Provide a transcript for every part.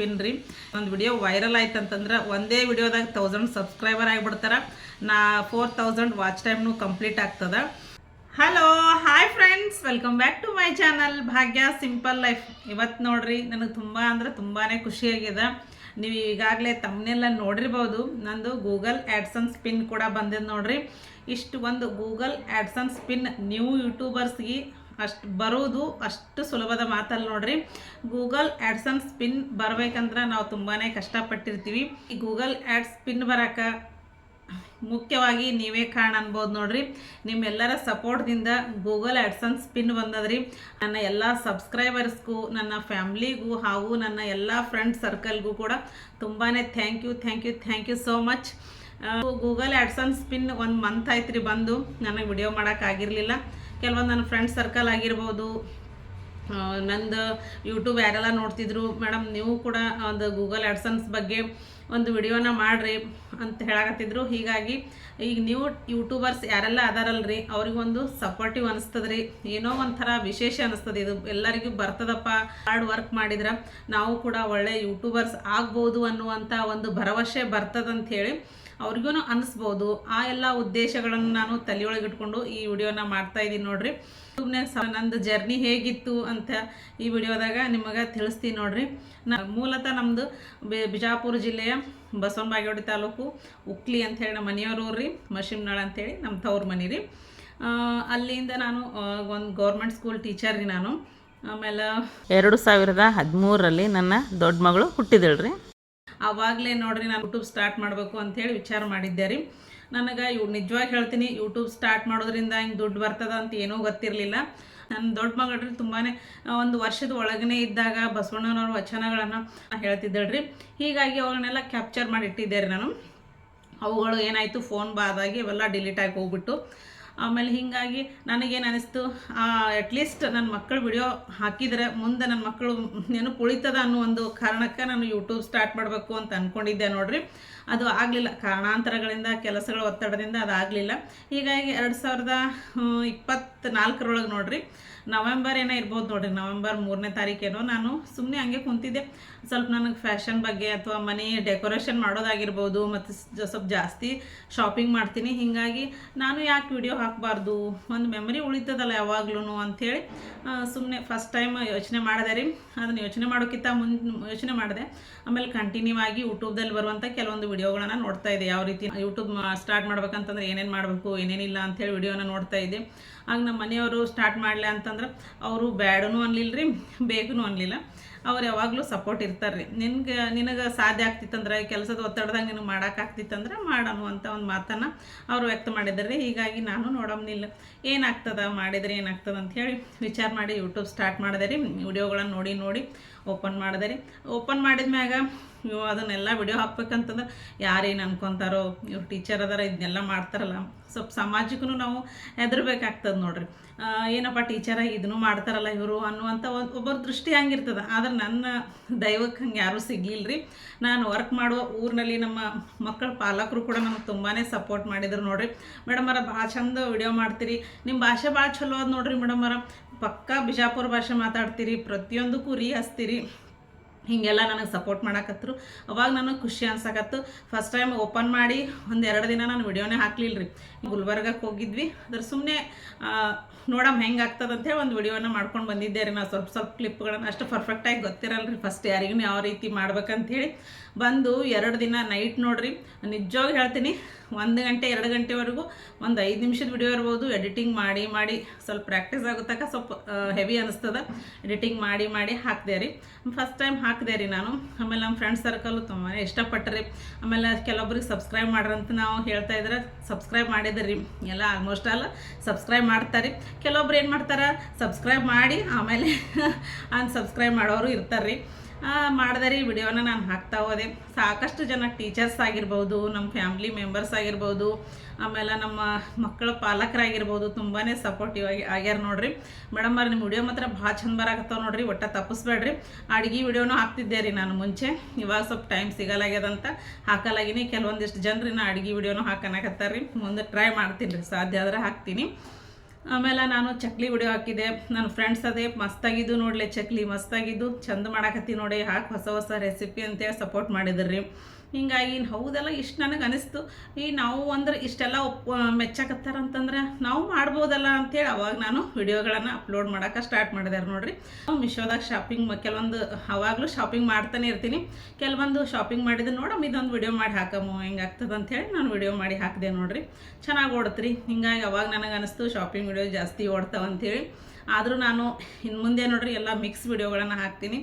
Pin ರೀ. ಒಂದು video viral ಆಯ್ತು ಅಂತಂದ್ರೆ ಒಂದೇ ವಿಡಿಯೋದಾಗ ತೌಸಂಡ್ ಸಬ್ಸ್ಕ್ರೈಬರ್ ಆಗಿಬಿಡ್ತಾರೆ. ನಾ ಫೋರ್ ತೌಸಂಡ್ ವಾಚ್ ಟೈಮ್ನು ಕಂಪ್ಲೀಟ್ ಆಗ್ತದ. Hello hi friends welcome back to my channel Bhagya simple life ಇವತ್ತು ನೋಡ್ರಿ, ನನಗೆ ತುಂಬ ಅಂದ್ರೆ ತುಂಬಾ ಖುಷಿಯಾಗಿದೆ ನೀವು ಈಗಾಗಲೇ ತಮ್ಮನೆಲ್ಲ ನೋಡಿರ್ಬೋದು, ನಂದು ಗೂಗಲ್ ಆ್ಯಡ್ಸನ್ಸ್ ಪಿನ್ ಕೂಡ ಬಂದಿದೆ ನೋಡ್ರಿ. ಇಷ್ಟು ಒಂದು ಗೂಗಲ್ ಆ್ಯಡ್ಸನ್ಸ್ ಪಿನ್ ನ್ಯೂ ಯೂಟ್ಯೂಬರ್ಸ್ಗೆ ಅಷ್ಟು ಬರೋದು ಅಷ್ಟು ಸುಲಭದ ಮಾತಲ್ಲ ನೋಡ್ರಿ. ಗೂಗಲ್ ಆ್ಯಡ್ಸನ್ಸ್ ಸ್ಪಿನ್ ಬರ್ಬೇಕಂದ್ರೆ ನಾವು ತುಂಬಾ ಕಷ್ಟಪಟ್ಟಿರ್ತೀವಿ. ಈ ಗೂಗಲ್ ಆ್ಯಡ್ಸ್ ಸ್ಪಿನ್ ಬರಕ ಮುಖ್ಯವಾಗಿ ನೀವೇ ಕಾರಣ ಅನ್ಬೋದು ನೋಡ್ರಿ. ನಿಮ್ಮೆಲ್ಲರ ಸಪೋರ್ಟ್ದಿಂದ ಗೂಗಲ್ ಆ್ಯಡ್ಸನ್ಸ್ ಪಿನ್ ಬಂದದ್ರಿ. ನನ್ನ ಎಲ್ಲ ಸಬ್ಸ್ಕ್ರೈಬರ್ಸ್ಗೂ ನನ್ನ ಫ್ಯಾಮ್ಲಿಗೂ ಹಾಗೂ ನನ್ನ ಎಲ್ಲ ಫ್ರೆಂಡ್ ಸರ್ಕಲ್ಗೂ ಕೂಡ ತುಂಬಾ thank you thank you thank you so much Google AdSense pin ಒಂದು ಮಂತ್ ಆಯ್ತು ರೀ ಬಂದು. ನನಗೆ ವಿಡಿಯೋ ಮಾಡೋಕ್ಕಾಗಿರಲಿಲ್ಲ ಕೆಲವೊಂದು ನನ್ನ ಫ್ರೆಂಡ್ ಸರ್ಕಲ್ ಆಗಿರ್ಬೋದು ನಂದು ಯೂಟ್ಯೂಬ್ ಯಾರೆಲ್ಲ ನೋಡ್ತಿದ್ರು, ಮೇಡಮ್, ನೀವು ಕೂಡ ಒಂದು ಗೂಗಲ್ ಆ್ಯಡ್ಸನ್ಸ್ ಬಗ್ಗೆ ಒಂದು ವಿಡಿಯೋನ ಮಾಡಿರಿ ಅಂತ ಹೇಳಕತ್ತಿದ್ರು. ಹೀಗಾಗಿ ಈಗ ನೀವು ಯೂಟ್ಯೂಬರ್ಸ್ ಯಾರೆಲ್ಲ ಅದಾರಲ್ರಿ ಅವ್ರಿಗೊಂದು ಸಪೋರ್ಟಿವ್ ಅನಿಸ್ತದ್ರಿ. ಏನೋ ಒಂಥರ ವಿಶೇಷ ಅನಿಸ್ತದೆ ಇದು. ಎಲ್ಲರಿಗೂ ಬರ್ತದಪ್ಪ ಹಾರ್ಡ್ ವರ್ಕ್ ಮಾಡಿದ್ರೆ ನಾವು ಕೂಡ ಒಳ್ಳೆ ಯೂಟ್ಯೂಬರ್ಸ್ ಆಗ್ಬೋದು ಅನ್ನುವಂಥ ಒಂದು ಭರವಸೆ ಬರ್ತದಂತ ಹೇಳಿ ಅವ್ರಿಗೂ ಅನಿಸ್ಬೋದು ಆ ಎಲ್ಲ ಉದ್ದೇಶಗಳನ್ನು ನಾನು ತಲೆಯೊಳಗೆ ಇಟ್ಕೊಂಡು ಈ ವಿಡಿಯೋನ ಮಾಡ್ತಾ ಇದ್ದೀನಿ ನೋಡ್ರಿ. ಯೂಟ್ಯೂಬ್ನಾಗ ಸ ನಂದು ಜರ್ನಿ ಹೇಗಿತ್ತು ಅಂತ ಈ ವಿಡಿಯೋದಾಗ ನಿಮಗೆ ತಿಳಿಸ್ತೀನಿ ನೋಡ್ರಿ. ನ ಮೂಲತಃ ನಮ್ಮದು ಬಿಜಾಪುರ ಜಿಲ್ಲೆಯ ಬಸವನ ಬಾಗೇವಾಡಿ ತಾಲೂಕು ಉಕ್ಲಿ ಅಂಥೇಳಿ ನಮ್ಮ ಮನೆಯವರು ರೀ, ಮಶಿಮ್ನಾಳ್ ಅಂಥೇಳಿ ನಮ್ಮ ತವ್ರ ಮನೆ ರೀ. ಅಲ್ಲಿಂದ ನಾನು ಒಂದು ಗೌರ್ಮೆಂಟ್ ಸ್ಕೂಲ್ ಟೀಚರ್ ರೀ ನಾನು. ಆಮೇಲೆ ಎರಡು ಸಾವಿರದ ಹದಿಮೂರರಲ್ಲಿ ನನ್ನ ದೊಡ್ಡ ಮಗಳು ಹುಟ್ಟಿದಳ್ರಿ ಆವಾಗಲೇ ನೋಡ್ರಿ ನಾನು ಯೂಟ್ಯೂಬ್ ಸ್ಟಾರ್ಟ್ ಮಾಡಬೇಕು ಅಂಥೇಳಿ ವಿಚಾರ ಮಾಡಿದ್ದೆ ರೀ. ನನಗೆ ಇವ್ ನಿಜವಾಗಿ ಹೇಳ್ತೀನಿ ಯೂಟ್ಯೂಬ್ ಸ್ಟಾರ್ಟ್ ಮಾಡೋದ್ರಿಂದ ಹಿಂಗೆ ದುಡ್ಡು ಬರ್ತದ ಅಂತ ಏನೂ ಗೊತ್ತಿರಲಿಲ್ಲ. ನನ್ನ ದೊಡ್ಡ ಮಗಳ್ರಿ ತುಂಬಾ ಒಂದು ವರ್ಷದ ಒಳಗನೆ ಇದ್ದಾಗ ಬಸವಣ್ಣನವ್ರ ವಚನಗಳನ್ನು ಹೇಳ್ತಿದ್ದಳ್ರಿ. ಹೀಗಾಗಿ ಅವನ್ನೆಲ್ಲ ಕ್ಯಾಪ್ಚರ್ ಮಾಡಿ ಇಟ್ಟಿದ್ದೆ ರೀ ನಾನು. ಅವುಗಳು ಏನಾಯಿತು ಫೋನ್ ಬಾದಾಗಿ ಅವೆಲ್ಲ ಡಿಲೀಟ್ ಆಗಿ ಹೋಗ್ಬಿಟ್ಟು ಆಮೇಲೆ ಹೀಗಾಗಿ ನನಗೇನು ಅನಿಸ್ತು ಅಟ್ಲೀಸ್ಟ್ ನನ್ನ ಮಕ್ಕಳು ವಿಡಿಯೋ ಹಾಕಿದರೆ ಮುಂದೆ ನನ್ನ ಮಕ್ಕಳು ಏನು ಉಳಿತದ ಅನ್ನೋ ಒಂದು ಕಾರಣಕ್ಕೆ ನಾನು ಯೂಟ್ಯೂಬ್ ಸ್ಟಾರ್ಟ್ ಮಾಡಬೇಕು ಅಂತ ಅಂದ್ಕೊಂಡಿದ್ದೆ ನೋಡ್ರಿ. ಅದು ಆಗಲಿಲ್ಲ. ಕಾರಣಾಂತರಗಳಿಂದ, ಕೆಲಸಗಳ ಒತ್ತಡದಿಂದ ಅದು ಆಗಲಿಲ್ಲ ಹೀಗಾಗಿ ಎರಡು ಸಾವಿರದ ಇಪ್ಪತ್ತ್ನಾಲ್ಕರೊಳಗೆ ನೋಡ್ರಿ. ನವೆಂಬರ್ ಏನೋ ಇರ್ಬೋದು ನೋಡಿರಿ ನವೆಂಬರ್ ಮೂರನೇ ತಾರೀಕೇನೋ. ನಾನು ಸುಮ್ಮನೆ ಹಂಗೆ ಕುಂತಿದ್ದೆ. ಸ್ವಲ್ಪ ನನಗೆ ಫ್ಯಾಷನ್ ಬಗ್ಗೆ ಅಥವಾ ಮನೆ ಡೆಕೋರೇಷನ್ ಮಾಡೋದಾಗಿರ್ಬೋದು, ಮತ್ತು ಸ್ವಲ್ಪ ಜಾಸ್ತಿ ಶಾಪಿಂಗ್ ಮಾಡ್ತೀನಿ. ಹೀಗಾಗಿ ನಾನು ಯಾಕೆ ವಿಡಿಯೋ ಹಾಕಬಾರ್ದು? ಒಂದು ಮೆಮರಿ ಉಳಿತದಲ್ಲ ಯಾವಾಗ್ಲೂ ಅಂಥೇಳಿ ಸುಮ್ಮನೆ ಫಸ್ಟ್ ಟೈಮ್ ಯೋಚನೆ ಮಾಡಿದೆ ರೀ. ಅದನ್ನು ಯೋಚನೆ ಮಾಡೋಕ್ಕಿಂತ ಮುಂದೆ ಯೋಚನೆ ಮಾಡಿದೆ. ಆಮೇಲೆ ಕಂಟಿನ್ಯೂ ಆಗಿ ಯೂಟ್ಯೂಬ್ದಲ್ಲಿ ಬರುವಂಥ ಕೆಲವೊಂದು ವಿಡಿಯೋಗಳನ್ನ ನೋಡ್ತಾ ಇದ್ದೆ. ಯಾವ ರೀತಿ ಯೂಟ್ಯೂಬ್ ಸ್ಟಾರ್ಟ್ ಮಾಡ್ಬೇಕಂತಂದ್ರೆ ಏನೇನು ಮಾಡಬೇಕು, ಏನೇನಿಲ್ಲ ಅಂಥೇಳಿ ವಿಡಿಯೋನ ನೋಡ್ತಾ ಇದ್ದೆ. ಆಗ ನಮ್ಮ ಮನೆಯವರು ಸ್ಟಾರ್ಟ್ ಮಾಡಲಿ ಅಂತಂದ್ರೆ ಅವರು ಬ್ಯಾಡೂ ಅನ್ಲಿಲ್ಲ ರೀ ಬೇಗನೂ ಅನ್ಲಿಲ್ಲ. ಅವ್ರು ಯಾವಾಗಲೂ ಸಪೋರ್ಟ್ ಇರ್ತಾರೆ ರೀ ನಿನ್ಗೆ, ನಿನಗೆ ಸಾಧ್ಯ ಆಗ್ತಿತ್ತಂದ್ರೆ ಕೆಲಸದ ಒತ್ತಡದಾಗ ನಿನಗೆ ಮಾಡೋಕ್ಕಾಗ್ತಿತ್ತಂದ್ರೆ ಮಾಡನು ಅಂತ ಒಂದು ಮಾತನ್ನು ಅವರು ವ್ಯಕ್ತ ಮಾಡಿದ್ದಾರೆ ಹೀಗಾಗಿ ನಾನು ನೋಡಮ್ನಿಲ್ಲ ಏನಾಗ್ತದ, ಮಾಡಿದ್ರೆ ಏನಾಗ್ತದ ಹೇಳಿ ವಿಚಾರ ಮಾಡಿ ಯೂಟ್ಯೂಬ್ ಸ್ಟಾರ್ಟ್ ಮಾಡಿದೆ ರೀ ವಿಡಿಯೋಗಳನ್ನು ನೋಡಿ ನೋಡಿ ಓಪನ್ ಮಾಡಿದೆ ರೀ ಓಪನ್ ಮಾಡಿದ ಮ್ಯಾಗ ಇವು ಅದನ್ನೆಲ್ಲ ವಿಡಿಯೋ ಹಾಕ್ಬೇಕಂತಂದ್ರೆ ಯಾರೇನು ಅನ್ಕೊತಾರೋ, ಇವ್ರು ಟೀಚರ್ ಅದಾರ ಇದನ್ನೆಲ್ಲ ಮಾಡ್ತಾರಲ್ಲ. ಸ್ವಲ್ಪ ಸಮಾಜಕ್ಕೂ ನಾವು ಹೆದರ್ಬೇಕಾಗ್ತದೆ ನೋಡ್ರಿ. ಏನಪ್ಪ ಟೀಚರಾಗಿ ಇದನ್ನು ಮಾಡ್ತಾರಲ್ಲ ಇವರು ಅನ್ನುವಂಥ ಒಂದು ಒಬ್ಬರ ದೃಷ್ಟಿ ಹಂಗಿರ್ತದೆ. ಆದ್ರೆ ನನ್ನ ದೈವಕ್ಕೆ ಹಂಗೆ ಯಾರೂ ಸಿಗಲಿಲ್ಲ ರೀ ನಾನು ವರ್ಕ್ ಮಾಡುವ ಊರಿನಲ್ಲಿ ನಮ್ಮ ಮಕ್ಕಳ ಪಾಲಕರು ಕೂಡ ನಮ್ಗೆ ತುಂಬಾ ಸಪೋರ್ಟ್ ಮಾಡಿದ್ರು ನೋಡ್ರಿ. ಮೇಡಮರ ಭಾಳ ಚಂದ ವಿಡಿಯೋ ಮಾಡ್ತೀರಿ. ನಿಮ್ಮ ಭಾಷೆ ಭಾಳ ಚಲೋ ಅದ ನೋಡ್ರಿ ಮೇಡಮರ ಪಕ್ಕಾ ಬಿಜಾಪುರ ಭಾಷೆ ಮಾತಾಡ್ತೀರಿ. ಪ್ರತಿಯೊಂದಕ್ಕೂ ರೀ ಹಚ್ತೀರಿ. ಹೀಗೆಲ್ಲ ನನಗೆ ಸಪೋರ್ಟ್ ಮಾಡಕತ್ರು. ಅವಾಗ ನನಗೆ ಖುಷಿ ಅನ್ಸಕತ್ತು. ಫಸ್ಟ್ ಟೈಮ್ ಓಪನ್ ಮಾಡಿ ಒಂದು ಎರಡು ದಿನ ನಾನು ವಿಡಿಯೋನೇ ಹಾಕ್ಲಿಲ್ಲ ರೀ ಗುಲ್ಬರ್ಗಕ್ಕೆ ಹೋಗಿದ್ವಿ. ಅದ್ರ ಸುಮ್ಮನೆ ನೋಡಮ್ ಹೆಂಗೆ ಆಗ್ತದೆ ಅಂತೇಳಿ ಒಂದು ವಿಡಿಯೋನ ಮಾಡ್ಕೊಂಡು ಬಂದಿದ್ದೆ ರೀ ನಾನು ಸ್ವಲ್ಪ ಸ್ವಲ್ಪ ಕ್ಲಿಪ್ಗಳನ್ನು ಅಷ್ಟು ಪರ್ಫೆಕ್ಟಾಗಿ ಗೊತ್ತಿರಲ್ಲ ರೀ ಫಸ್ಟ್ ಯಾರಿಗೂ ಯಾವ ರೀತಿ ಮಾಡ್ಬೇಕಂತೇಳಿ ಬಂದು ಎರಡು ದಿನ ನೈಟ್ ನೋಡ್ರಿ. ನಿಜವಾಗಿ ಹೇಳ್ತೀನಿ, ಒಂದು ಗಂಟೆ, ಎರಡು ಗಂಟೆವರೆಗೂ ಒಂದು ಐದು ನಿಮಿಷದ ವಿಡಿಯೋ ಇರ್ಬೋದು. ಎಡಿಟಿಂಗ್ ಮಾಡಿ ಮಾಡಿ, ಸ್ವಲ್ಪ ಪ್ರಾಕ್ಟೀಸ್ ಆಗುತ್ತಾಕ ಸ್ವಲ್ಪ ಹೆವಿ ಅನಿಸ್ತದ. ಎಡಿಟಿಂಗ್ ಮಾಡಿ ಮಾಡಿ ಹಾಕಿದೆ ರೀ. ಫಸ್ಟ್ ಟೈಮ್ ಹಾಕಿದೆ ರೀ ನಾನು. ಆಮೇಲೆ ನಮ್ಮ ಫ್ರೆಂಡ್ ಸರ್ಕಲ್ಲು ತುಂಬಾ ಇಷ್ಟಪಟ್ಟರಿ ಆಮೇಲೆ ಕೆಲವೊಬ್ರಿಗೆ ಸಬ್ಸ್ಕ್ರೈಬ್ ಮಾಡ್ರಂತ ನಾವು ಹೇಳ್ತಾ ಇದ್ರೆ ಸಬ್ಸ್ಕ್ರೈಬ್ ಮಾಡಿದ್ರಿ. ಎಲ್ಲ ಆಲ್ಮೋಸ್ಟ್ ಆಲ್ ಸಬ್ಸ್ಕ್ರೈಬ್ ಮಾಡ್ತಾರೆ. ಕೆಲವೊಬ್ರು ಏನು ಮಾಡ್ತಾರೆ ಸಬ್ಸ್ಕ್ರೈಬ್ ಮಾಡಿ, ಆಮೇಲೆ ಅನ್ಸಬ್ಸ್ಕ್ರೈಬ್ ಮಾಡೋರು ಇರ್ತಾರೆ ರೀ ಮಾಡಿದೆ ರೀ ವಿಡಿಯೋನ ನಾನು ಹಾಕ್ತಾ ಹೋದೆ. ಸಾಕಷ್ಟು ಜನ ಟೀಚರ್ಸ್ ಆಗಿರ್ಬೋದು ನಮ್ಮ ಫ್ಯಾಮ್ಲಿ ಮೆಂಬರ್ಸ್ ಆಗಿರ್ಬೋದು, ಆಮೇಲೆ ನಮ್ಮ ಮಕ್ಕಳ ಪಾಲಕರಾಗಿರ್ಬೋದು ತುಂಬಾ ಸಪೋರ್ಟಿವ್ ಆಗಿ ಆಗ್ಯಾರ ನೋಡ್ರಿ. ಮೇಡಮ್ ಅವ್ರ ನಿಮ್ಮ ವಿಡಿಯೋ ಮಾತ್ರ ಭಾಳ ಚಂದ ಬರಾಕತ್ತಾವ ನೋಡ್ರಿ, ಒಟ್ಟ ತಪ್ಪಿಸ್ಬೇಡ್ರಿ. ಅಡುಗೆ ವಿಡಿಯೋನೂ ಹಾಕ್ತಿದ್ದೆ ರೀ ನಾನು ಮುಂಚೆ. ಇವಾಗ ಸ್ವಲ್ಪ ಟೈಮ್ ಸಿಗಲಾಗ್ಯದಂತ ಹಾಕಲಾಗಿನಿ. ಕೆಲವೊಂದಿಷ್ಟು ಜನರಿನ ಅಡುಗೆ ವಿಡಿಯೋನೂ ರೀ ಮುಂದೆ ಟ್ರೈ ಮಾಡ್ತೀನಿ ರೀ. ಸಾಧ್ಯ ಆದ್ರೆ ಹಾಕ್ತೀನಿ. ಆಮೇಲೆ ನಾನು ಚಕ್ಲಿ ವಿಡಿಯೋ ಹಾಕಿದೆ. ನನ್ನ ಫ್ರೆಂಡ್ಸ್ ಅದೇ, ಮಸ್ತಾಗಿದ್ದು ನೋಡಲೆ ಚಕ್ಲಿ, ಮಸ್ತಾಗಿದ್ದು. ಚಂದ ಮಾಡಾಕತ್ತಿ ನೋಡಿ, ಹಾಕಿ ಹೊಸ ಹೊಸ ರೆಸಿಪಿ ಅಂತೇಳಿ ಸಪೋರ್ಟ್ ಮಾಡಿದ್ರಿ. ಹಿಂಗಾಗಿ ಹೌದಲ್ಲ ಇಷ್ಟು ನನಗೆ ಅನಿಸ್ತು. ಈ ನಾವು ಅಂದ್ರೆ ಇಷ್ಟೆಲ್ಲ ಒಪ್ ಮೆಚ್ಚಕತ್ತಾರ ಅಂತಂದ್ರೆ ನಾವು ಮಾಡ್ಬೋದಲ್ಲ ಅಂತೇಳಿ ಅವಾಗ ನಾನು ವಿಡಿಯೋಗಳನ್ನು ಅಪ್ಲೋಡ್ ಮಾಡೋಕೆ ಸ್ಟಾರ್ಟ್ ಮಾಡಿದಾರೆ ನೋಡ್ರಿ. ಮಿಶೋದಾಗ ಶಾಪಿಂಗ್ ಕೆಲವೊಂದು ಅವಾಗಲೂ ಶಾಪಿಂಗ್ ಮಾಡ್ತಾನೆ ಇರ್ತೀನಿ. ಕೆಲವೊಂದು ಶಾಪಿಂಗ್ ಮಾಡಿದ್ರೆ ನೋಡಮ್ಮ ಇದೊಂದು ವಿಡಿಯೋ ಮಾಡಿ ಹಾಕಮ್ಮ ಹೆಂಗಾಗ್ತದೆ ಅಂತೇಳಿ ನಾನು ವಿಡಿಯೋ ಮಾಡಿ ಹಾಕಿದೆ ನೋಡ್ರಿ. ಚೆನ್ನಾಗಿ ಓಡತ್ರಿ. ಹಿಂಗಾಗಿ ಅವಾಗ ನನಗೆ ಅನಿಸ್ತು, ಶಾಪಿಂಗ್ ವಿಡಿಯೋ ಜಾಸ್ತಿ ಓಡ್ತಾವ ಅಂತೇಳಿ. ಆದರೂ ನಾನು ಇನ್ನು ಮುಂದೆ ನೋಡ್ರಿ ಎಲ್ಲ ಮಿಕ್ಸ್ ವಿಡಿಯೋಗಳನ್ನು ಹಾಕ್ತೀನಿ.